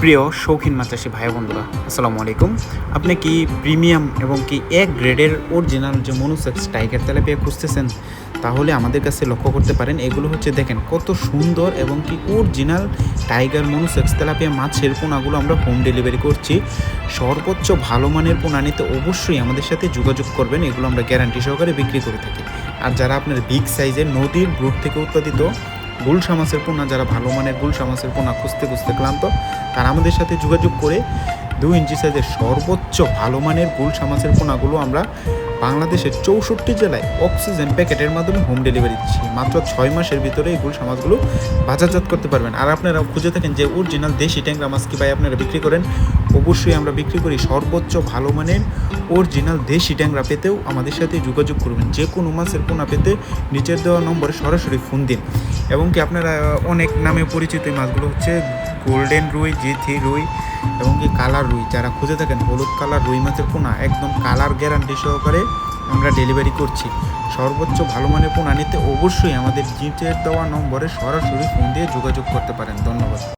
প্রিয় শৌখিন মাছাশি ভাই বন্ধুরা, আসসালামু আলাইকুম। আপনি কি প্রিমিয়াম এবং কি এক গ্রেডের অরিজিনাল যে মনুসেক্স টাইগার তেলাপিয়া খুঁজতেছেন, তাহলে আমাদের কাছে লক্ষ্য করতে পারেন, এগুলো হচ্ছে দেখেন কত সুন্দর এবং কি অরিজিনাল টাইগার মনুসেক্স তেলাপিয়া মাছের পোনাগুলো আমরা হোম ডেলিভারি করছি। সর্বোচ্চ ভালো মানের পোনা নিতে অবশ্যই আমাদের সাথে যোগাযোগ করবেন, এগুলো আমরা গ্যারান্টি সহকারে বিক্রি করে থাকি। আর যারা আপনার বিগ সাইজের নদীর ব্রুট থেকে উৎপাদিত গুলশা মাছের পোনা, যারা ভালো মানের গুলশা মাছের পোনা খুঁজতে খুঁজতে ক্লান্ত, তারা আমাদের সাথে যোগাযোগ করে দু ইঞ্চি সাইজের সর্বোচ্চ ভালো মানের গুলশা মাছের পোনাগুলো আমরা বাংলাদেশের চৌষট্টি জেলায় অক্সিজেন প্যাকেটের মাধ্যমে হোম ডেলিভারি দিচ্ছি। মাত্র ছয় মাসের ভিতরে এই গুলশা মাছগুলো বাজারজাত করতে পারবেন। আর আপনারা খুঁজে থাকেন যে অরিজিনাল দেশি ট্যাংরা মাছ কি ভাই আপনারা বিক্রি করেন, অবশ্যই আমরা বিক্রি করি সর্বোচ্চ ভালো মানের অরিজিনাল দেশি ট্যাংরা পেতেও আমাদের সাথে যোগাযোগ করবেন। যে কোনো মাছের পোনা পেতে নিচের দেওয়া নম্বরে সরাসরি ফোন দিন। এবং কি আপনারা অনেক নামে পরিচিত এই মাছগুলো হচ্ছে গোল্ডেন রুই, জিথি রুই এবং কি কালার রুই। যারা খুঁজে থাকেন হলুদ কালার রুই মাছের পোনা, একদম কালার গ্যারান্টি সহকারে আমরা ডেলিভারি করছি। সর্বোচ্চ ভালো মানের পোনা নিতে অবশ্যই আমাদের জিচের দেওয়া নম্বরে সরাসরি ফোন দিয়ে যোগাযোগ করতে পারেন। ধন্যবাদ।